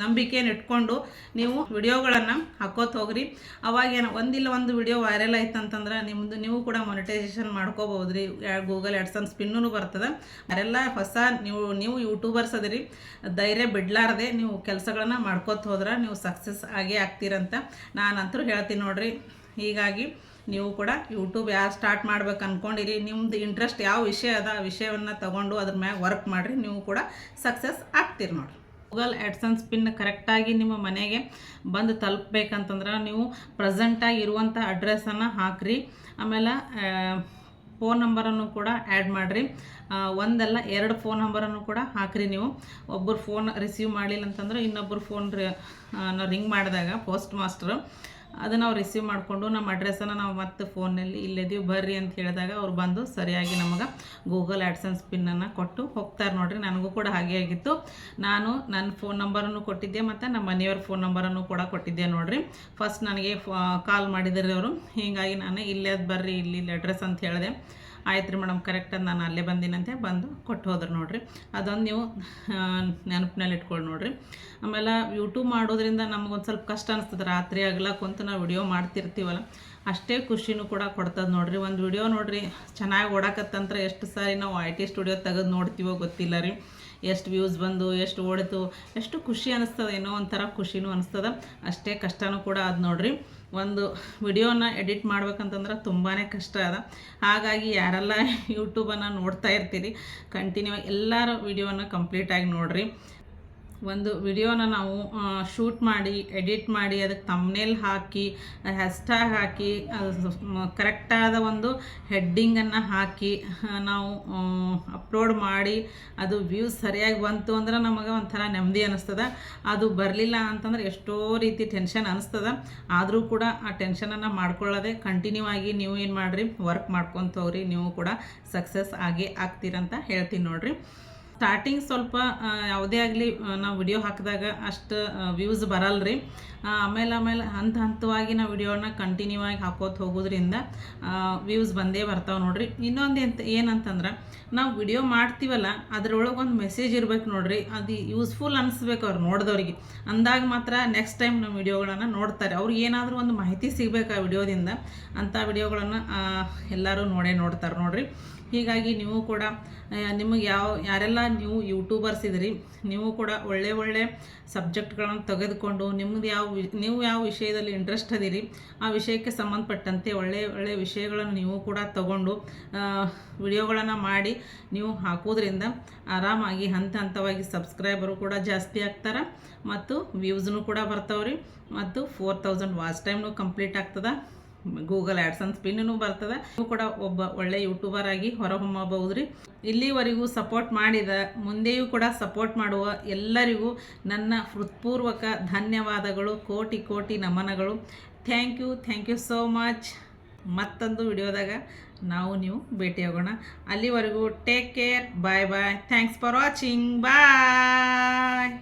ನಂಬಿಕೆ ನಂಬಿಕೆಯನ್ನು ಇಟ್ಕೊಂಡು ನೀವು ವಿಡಿಯೋಗಳನ್ನು ಹಾಕೋತ ಹೋಗ್ರಿ. ಅವಾಗ ಏನು, ಒಂದಿಲ್ಲ ಒಂದು ವಿಡಿಯೋ ವೈರಲ್ ಆಯ್ತು ಅಂತಂದ್ರೆ ನಿಮ್ಮದು ನೀವು ಕೂಡ ಮೊನಿಟೈಸೇಷನ್ ಮಾಡ್ಕೋಬೋದು ರೀ ಗೂಗಲ್ ಆ್ಯಡ್ಸನ್ಸ್ ಪಿನ್ನೂ ಬರ್ತದೆ. ಅವರೆಲ್ಲ ಹೊಸ, ನೀವು ನೀವು ಯೂಟ್ಯೂಬರ್ಸ್ ಅದಿರಿ. ಧೈರ್ಯ ಬಿಡ್ಲಾರ್ದೆ ನೀವು ಕೆಲಸಗಳನ್ನ ಮಾಡ್ಕೋತ ಹೋದ್ರೆ ನೀವು ಸಕ್ಸಸ್ ಆಗೇ ಆಗ್ತೀರಂತ ನಾನಂತರೂ ಹೇಳ್ತೀನಿ ನೋಡ್ರಿ. ಹೀಗಾಗಿ ನೀವು ಕೂಡ ಯೂಟ್ಯೂಬ್ ಯಾರು ಸ್ಟಾರ್ಟ್ ಮಾಡ್ಬೇಕು ಅಂದ್ಕೊಂಡಿರಿ ನಿಮ್ಮದು ಇಂಟ್ರೆಸ್ಟ್ ಯಾವ ವಿಷಯ ಅದ ವಿಷಯವನ್ನು ತಗೊಂಡು ಅದ್ರ ಮ್ಯಾಗ ವರ್ಕ್ ಮಾಡಿರಿ, ನೀವು ಕೂಡ ಸಕ್ಸಸ್ ಆಗ್ತೀರಿ ನೋಡಿರಿ. ಗೂಗಲ್ ಆ್ಯಡ್ಸನ್ಸ್ ಪಿನ್ ಕರೆಕ್ಟಾಗಿ ನಿಮ್ಮ ಮನೆಗೆ ಬಂದು ತಲುಪಬೇಕಂತಂದ್ರೆ ನೀವು ಪ್ರೆಸೆಂಟಾಗಿ ಇರುವಂಥ ಅಡ್ರೆಸ್ಸನ್ನು ಹಾಕ್ರಿ. ಆಮೇಲೆ ಫೋನ್ ನಂಬರನ್ನು ಕೂಡ ಆ್ಯಡ್ ಮಾಡಿರಿ. ಒಂದಲ್ಲ ಎರಡು ಫೋನ್ ನಂಬರನ್ನು ಕೂಡ ಹಾಕ್ರಿ ನೀವು. ಒಬ್ಬರು ಫೋನ್ ರಿಸೀವ್ ಮಾಡಲಿಲ್ಲ ಅಂತಂದ್ರೆ ಇನ್ನೊಬ್ಬರು ಫೋನ್ ರಿಂಗ್ ಮಾಡಿದಾಗ ಪೋಸ್ಟ್ ಮಾಸ್ಟ್ರು ಅದು ಅವ್ರು ರಿಸೀವ್ ಮಾಡಿಕೊಂಡು ನಮ್ಮ ಅಡ್ರೆಸ್ಸನ್ನು ನಾವು ಮತ್ತೆ ಫೋನಲ್ಲಿ ಇಲ್ಲದೀವಿ ಬರ್ರಿ ಅಂತ ಹೇಳಿದಾಗ ಅವ್ರು ಬಂದು ಸರಿಯಾಗಿ ನಮಗೆ ಗೂಗಲ್ ಆ್ಯಡ್ಸನ್ಸ್ ಪಿನ್ನನ್ನು ಕೊಟ್ಟು ಹೋಗ್ತಾರೆ ನೋಡಿರಿ. ನನಗೂ ಕೂಡ ಹಾಗೆ ಆಗಿತ್ತು. ನಾನು ನನ್ನ ಫೋನ್ ನಂಬರನ್ನು ಕೊಟ್ಟಿದ್ದೆ ಮತ್ತು ನಮ್ಮ ಮನೆಯವ್ರ ಫೋನ್ ನಂಬರನ್ನು ಕೂಡ ಕೊಟ್ಟಿದ್ದೆ ನೋಡಿರಿ. ಫಸ್ಟ್ ನನಗೆ ಕಾಲ್ ಮಾಡಿದ್ರಿ ಅವರು. ಹೀಗಾಗಿ ನಾನು ಇಲ್ಲೇ ಬರ್ರಿ, ಇಲ್ಲಿ ಇಲ್ಲಿ ಅಡ್ರೆಸ್ ಅಂತ ಹೇಳಿದೆ. ಆಯ್ತು ರೀ ಮೇಡಮ್ ಕರೆಕ್ಟಾಗಿ ನಾನು ಅಲ್ಲೇ ಬಂದಿನಂತೆ, ಬಂದು ಕೊಟ್ಟು ಹೋದ್ರೆ ನೋಡಿರಿ. ಅದೊಂದು ನೀವು ನೆನಪಿನಲ್ಲಿ ಇಟ್ಕೊಳ್ಳಿ ನೋಡಿರಿ. ಆಮೇಲೆ ಯೂಟ್ಯೂಬ್ ಮಾಡೋದ್ರಿಂದ ನಮಗೊಂದು ಸ್ವಲ್ಪ ಕಷ್ಟ ಅನಿಸ್ತದೆ, ರಾತ್ರಿ ಆಗಲ್ಲ ಕುಂತು ನಾವು ವಿಡಿಯೋ ಮಾಡ್ತಿರ್ತೀವಲ್ಲ, ಅಷ್ಟೇ ಖುಷಿನೂ ಕೂಡ ಕೊಡ್ತದೆ ನೋಡಿರಿ. ಒಂದು ವಿಡಿಯೋ ನೋಡಿರಿ, ಚೆನ್ನಾಗಿ ಓಡಾಕತ್ತಂತ್ರ ಎಷ್ಟು ಸಾರಿ ನಾವು ಐ ಟಿ ಸ್ಟುಡಿಯೋ ತೆಗೆದು ನೋಡ್ತೀವೋ ಗೊತ್ತಿಲ್ಲ ರೀ. ಎಷ್ಟು ವ್ಯೂಸ್ ಬಂದು, ಎಷ್ಟು ಓಡಿತು, ಎಷ್ಟು ಖುಷಿ ಅನಿಸ್ತದೆ, ಏನೋ ಒಂಥರ ಖುಷಿನೂ ಅನಿಸ್ತದ. ಅಷ್ಟೇ ಕಷ್ಟನೂ ಕೂಡ ಅದು ನೋಡ್ರಿ. ಒಂದು ವಿಡಿಯೋನ ಎಡಿಟ್ ಮಾಡ್ಬೇಕಂತಂದ್ರೆ ತುಂಬಾ ಕಷ್ಟ ಅದ. ಹಾಗಾಗಿ ಯಾರೆಲ್ಲ ಯೂಟ್ಯೂಬನ್ನು ನೋಡ್ತಾ ಇರ್ತೀರಿ ಕಂಟಿನ್ಯೂ ಎಲ್ಲರ ವಿಡಿಯೋನ ಕಂಪ್ಲೀಟಾಗಿ ನೋಡ್ರಿ. ಒಂದು ವಿಡಿಯೋನ ನಾವು ಶೂಟ್ ಮಾಡಿ ಎಡಿಟ್ ಮಾಡಿ, ಅದಕ್ಕೆ ತಮ್ನೇಲ್ ಹಾಕಿ ಹ್ಯಾಶ್ಟ್ಯಾಗ್ ಹಾಕಿ ಕರೆಕ್ಟಾದ ಒಂದು ಹೆಡ್ಡಿಂಗನ್ನು ಹಾಕಿ ನಾವು ಅಪ್ಲೋಡ್ ಮಾಡಿ, ಅದು ವ್ಯೂಸ್ ಸರಿಯಾಗಿ ಬಂತು ಅಂದ್ರೆ ನಮಗೆ ಒಂಥರ ನೆಮ್ಮದಿ ಅನ್ನಿಸ್ತದ ಅದು ಬರಲಿಲ್ಲ ಅಂತಂದ್ರೆ ಎಷ್ಟೋ ರೀತಿ ಟೆನ್ಷನ್ ಅನಿಸ್ತದ. ಆದರೂ ಕೂಡ ಆ ಟೆನ್ಷನನ್ನು ಮಾಡ್ಕೊಳ್ಳೋದೆ ಕಂಟಿನ್ಯೂ ಆಗಿ ನೀವು ಏನು ಮಾಡಿರಿ ವರ್ಕ್ ಮಾಡ್ಕೊತ ಹೋಗ್ರಿ ನೀವು ಕೂಡ ಸಕ್ಸಸ್ ಆಗೇ ಆಗ್ತೀರಂತ ಹೇಳ್ತೀನಿ ನೋಡ್ರಿ. ಸ್ಟಾರ್ಟಿಂಗ್ ಸ್ವಲ್ಪ ಯಾವುದೇ ಆಗಲಿ ನಾವು ವಿಡಿಯೋ ಹಾಕಿದಾಗ ಅಷ್ಟು ವ್ಯೂಸ್ ಬರಲ್ರಿ. ಆ, ಆಮೇಲೆ ಆಮೇಲೆ ಹಂತ ಹಂತವಾಗಿ ನಾವು ವಿಡಿಯೋನ ಕಂಟಿನ್ಯೂ ಆಗಿ ಹಾಕೋತ ಹೋಗೋದ್ರಿಂದ ವ್ಯೂಸ್ ಬಂದೇ ಬರ್ತಾವೆ ನೋಡ್ರಿ. ಇನ್ನೊಂದು ಎಂತ ಏನಂತಂದ್ರೆ, ನಾವು ವಿಡಿಯೋ ಮಾಡ್ತೀವಲ್ಲ ಅದರೊಳಗೆ ಒಂದು ಮೆಸೇಜ್ ಇರ್ಬೇಕು ನೋಡ್ರಿ. ಅದು ಯೂಸ್ಫುಲ್ ಅನಿಸ್ಬೇಕು ಅವ್ರು ನೋಡಿದವ್ರಿಗೆ. ಅಂದಾಗ ಮಾತ್ರ ನೆಕ್ಸ್ಟ್ ಟೈಮ್ ನಮ್ಮ ವಿಡಿಯೋಗಳನ್ನು ನೋಡ್ತಾರೆ. ಅವ್ರಿಗೆ ಏನಾದರೂ ಒಂದು ಮಾಹಿತಿ ಸಿಗ್ಬೇಕು ಆ ವಿಡಿಯೋದಿಂದ, ಅಂಥ ವಿಡಿಯೋಗಳನ್ನು ಎಲ್ಲರೂ ನೋಡೇ ನೋಡ್ತಾರೆ ನೋಡ್ರಿ. ಹೀಗಾಗಿ ನೀವು ಕೂಡ ನಿಮಗೆ ಯಾವ ಯಾರೆಲ್ಲ ನೀವು ಯೂಟ್ಯೂಬರ್ಸ್ ಇದ್ರಿ, ನೀವು ಕೂಡ ಒಳ್ಳೆ ಒಳ್ಳೆ ಸಬ್ಜೆಕ್ಟ್ಗಳನ್ನು ತೆಗೆದುಕೊಂಡು, ನಿಮ್ದು ಯಾವ ನೀವು ಯಾವ ವಿಷಯದಲ್ಲಿ ಇಂಟ್ರೆಸ್ಟ್ ಅದೀರಿ, ಆ ವಿಷಯಕ್ಕೆ ಸಂಬಂಧಪಟ್ಟಂತೆ ಒಳ್ಳೆ ಒಳ್ಳೆ ವಿಷಯಗಳನ್ನು ನೀವು ಕೂಡ ತಗೊಂಡು ವಿಡಿಯೋಗಳನ್ನು ಮಾಡಿ ನೀವು ಹಾಕೋದ್ರಿಂದ ಆರಾಮಾಗಿ ಹಂತ ಹಂತವಾಗಿ ಸಬ್ಸ್ಕ್ರೈಬರು ಕೂಡ ಜಾಸ್ತಿ ಆಗ್ತಾರೆ, ಮತ್ತು ವ್ಯೂಸ್ನು ಕೂಡ ಬರ್ತಾವ್ರಿ, ಮತ್ತು ಫೋರ್ ತೌಸಂಡ್ ವಾಚ್ ಟೈಮ್ನು ಕಂಪ್ಲೀಟ್ ಆಗ್ತದೆ. ಗೂಗಲ್ ಆ್ಯಡ್ಸನ್ಸ್ ಪಿನ್ನೂ ಬರ್ತದೆ. ನೀವು ಕೂಡ ಒಬ್ಬ ಒಳ್ಳೆ ಯೂಟ್ಯೂಬರ್ ಆಗಿ ಹೊರಹೊಮ್ಮಬಹುದು ರೀ ಇಲ್ಲಿವರೆಗೂ ಸಪೋರ್ಟ್ ಮಾಡಿದ, ಮುಂದೆಯೂ ಕೂಡ ಸಪೋರ್ಟ್ ಮಾಡುವ ಎಲ್ಲರಿಗೂ ನನ್ನ ಹೃತ್ಪೂರ್ವಕ ಧನ್ಯವಾದಗಳು, ಕೋಟಿ ಕೋಟಿ ನಮನಗಳು. Thank you thank you so much ಮತ್ತೊಂದು ವಿಡಿಯೋದಾಗ ನಾವು ನೀವು ಭೇಟಿಯಾಗೋಣ. ಅಲ್ಲಿವರೆಗೂ take care bye bye thanks for watching bye